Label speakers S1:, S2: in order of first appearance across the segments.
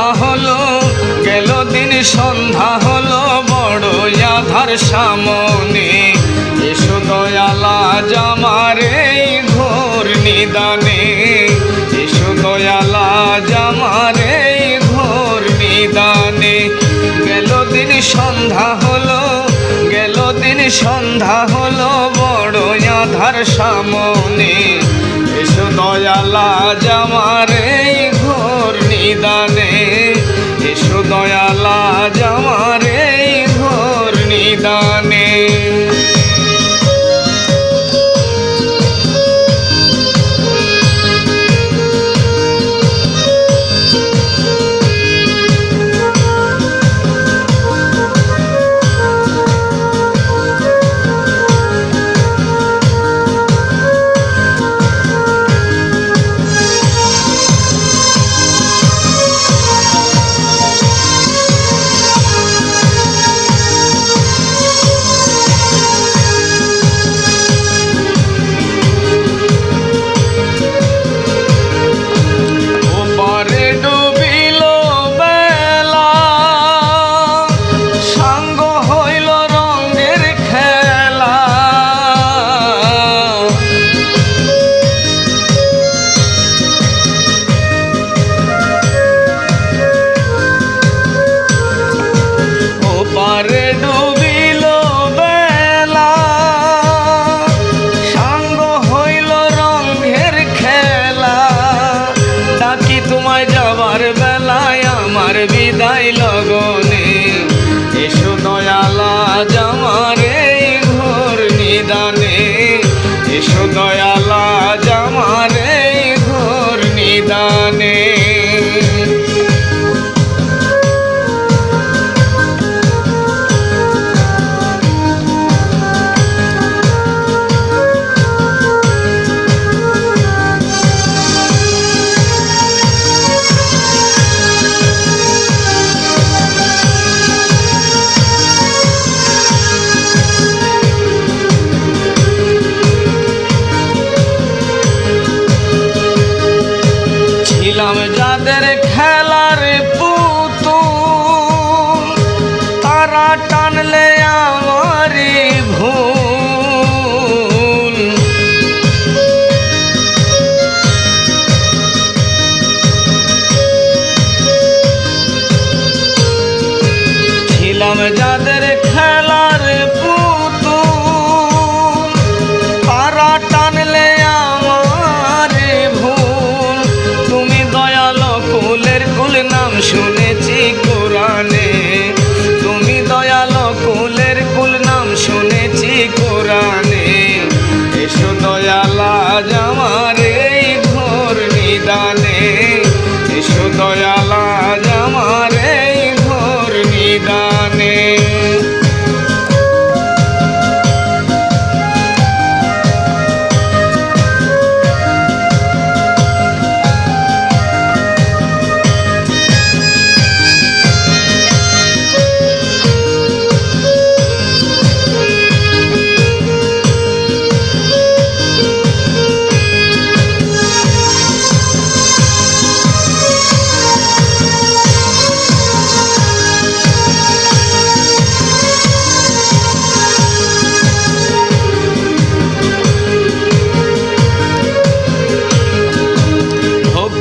S1: হলো, গেল দিন, সন্ধ্যা হলো, বড় আধার সামনে। এসো দয়ালা জামারে ঘোর নিদানে। এসো দয়ালা জামারে ঘোর নিদানে। গেল দিন, সন্ধ্যা হলো, গেল দিন, সন্ধ্যা হলো, বড় আধার সামনে। এসো দয়ালা জামারে ময়দানে এসো দয়া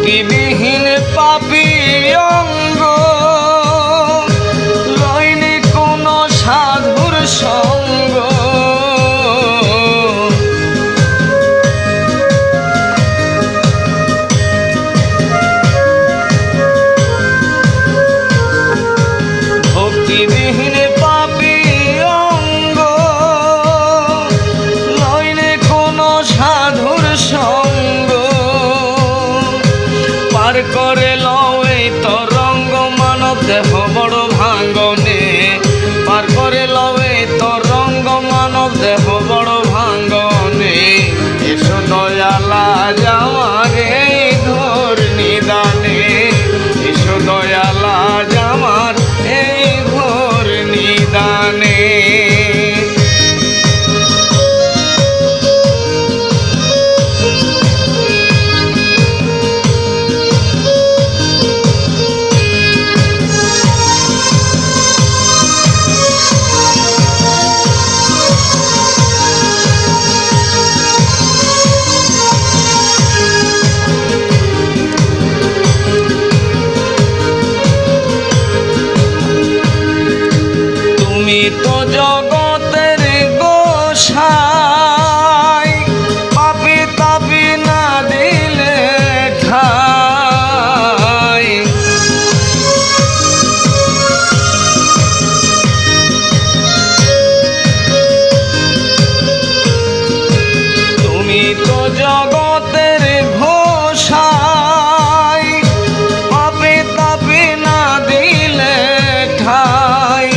S1: বিবিহীন পাপি অঙ্গ বড় ভাঙনে জগতের ঘোষাই, পাপে তাপে না দিলে ঠাই।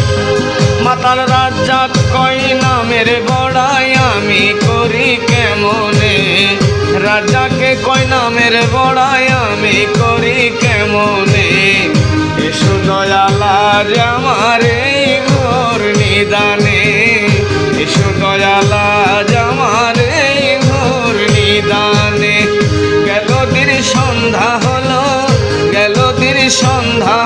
S1: মাতাল রাজ্জাক কই নামের বড়াই, আমি করি কেমনে? রাজাকে কই নামের বড়াই, আমি করি কেমনে? এসো দয়ালার আমার এই ঘোর নিদানে। এসো দয়ালা জামার সন্ধ্যা হলো গেল দিন সন্ধ্যা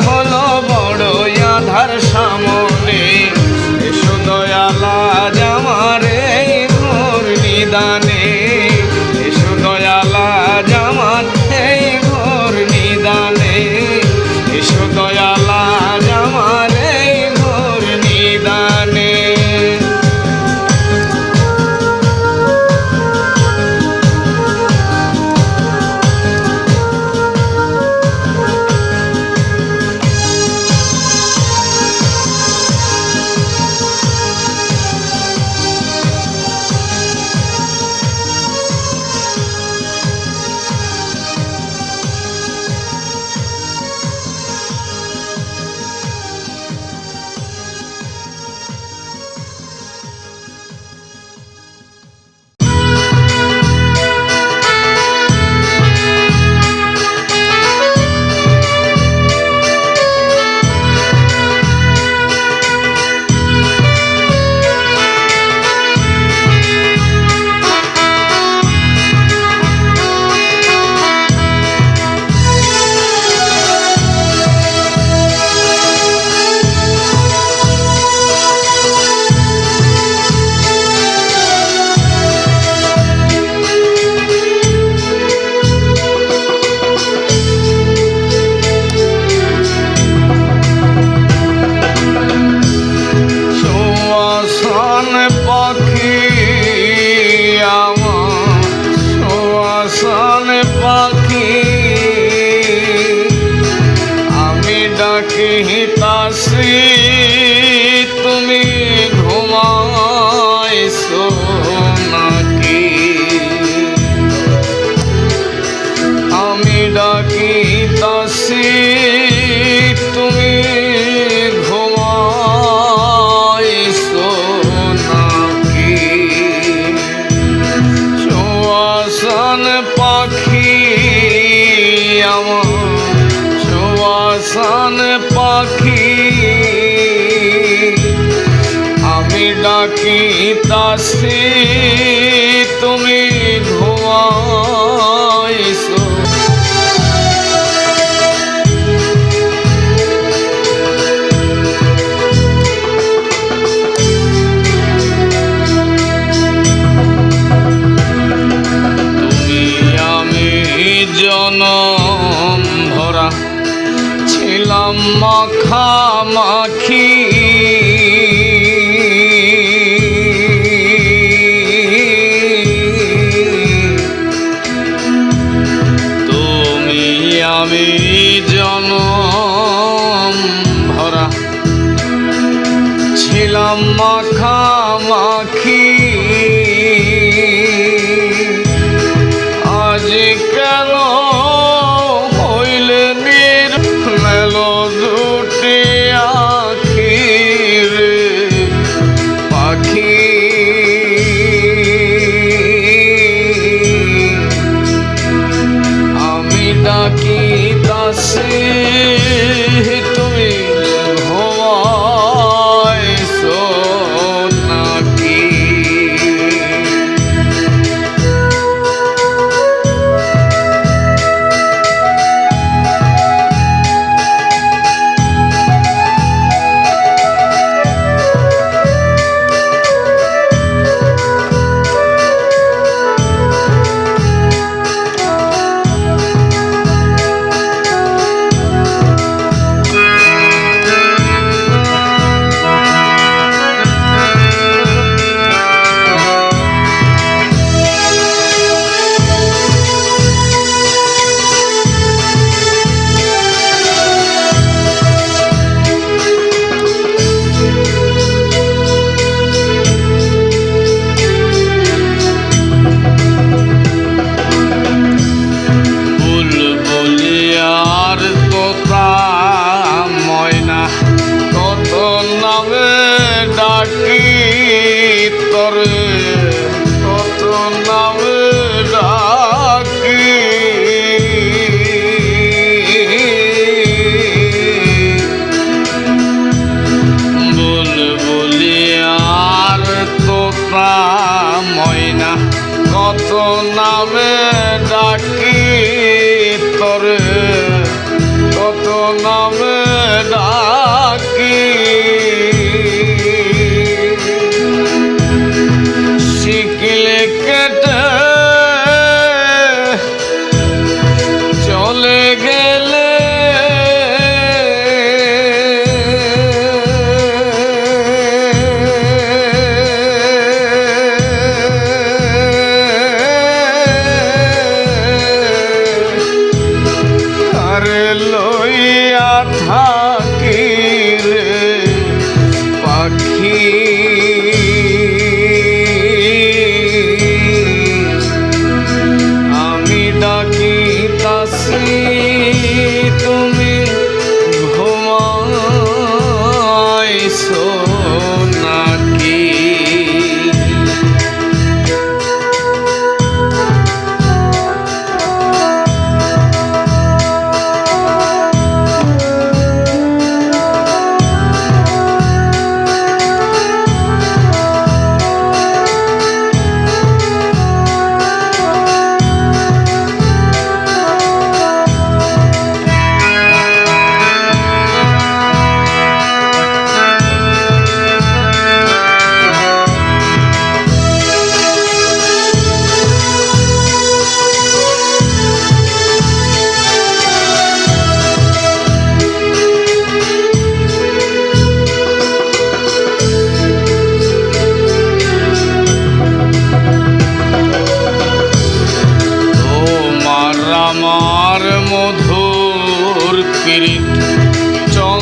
S1: হাসান পা প্রাণ পাখি। আমি ডাকি তাসি তুমি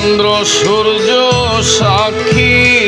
S1: চন্দ্র সূর্য সাক্ষী।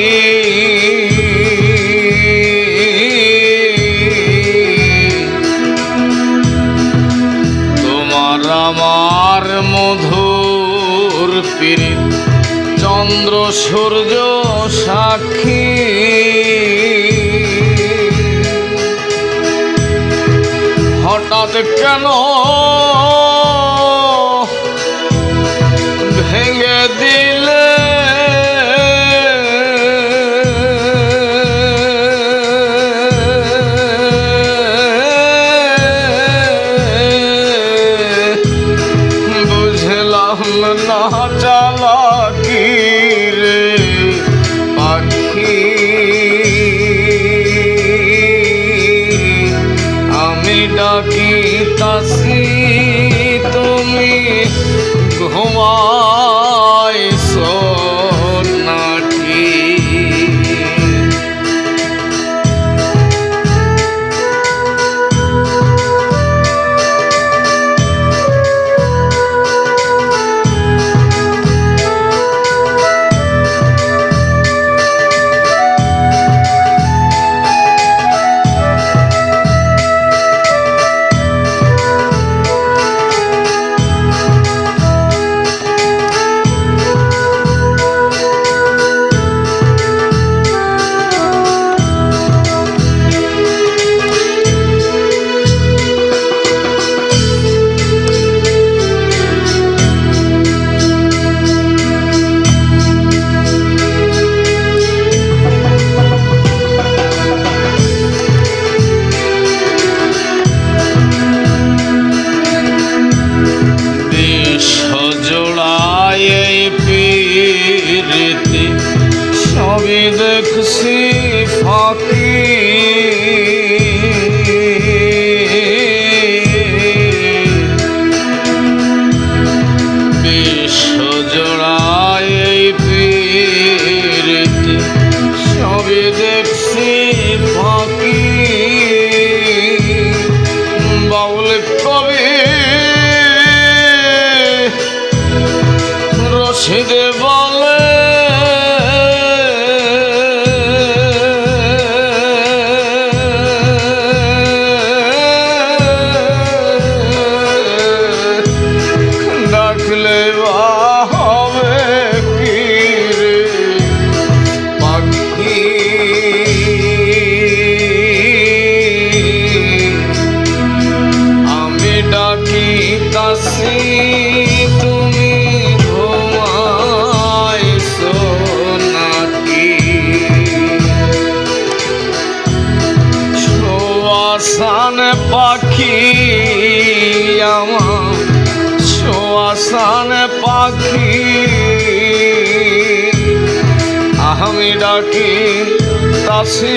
S1: তাসি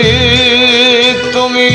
S1: তুমি।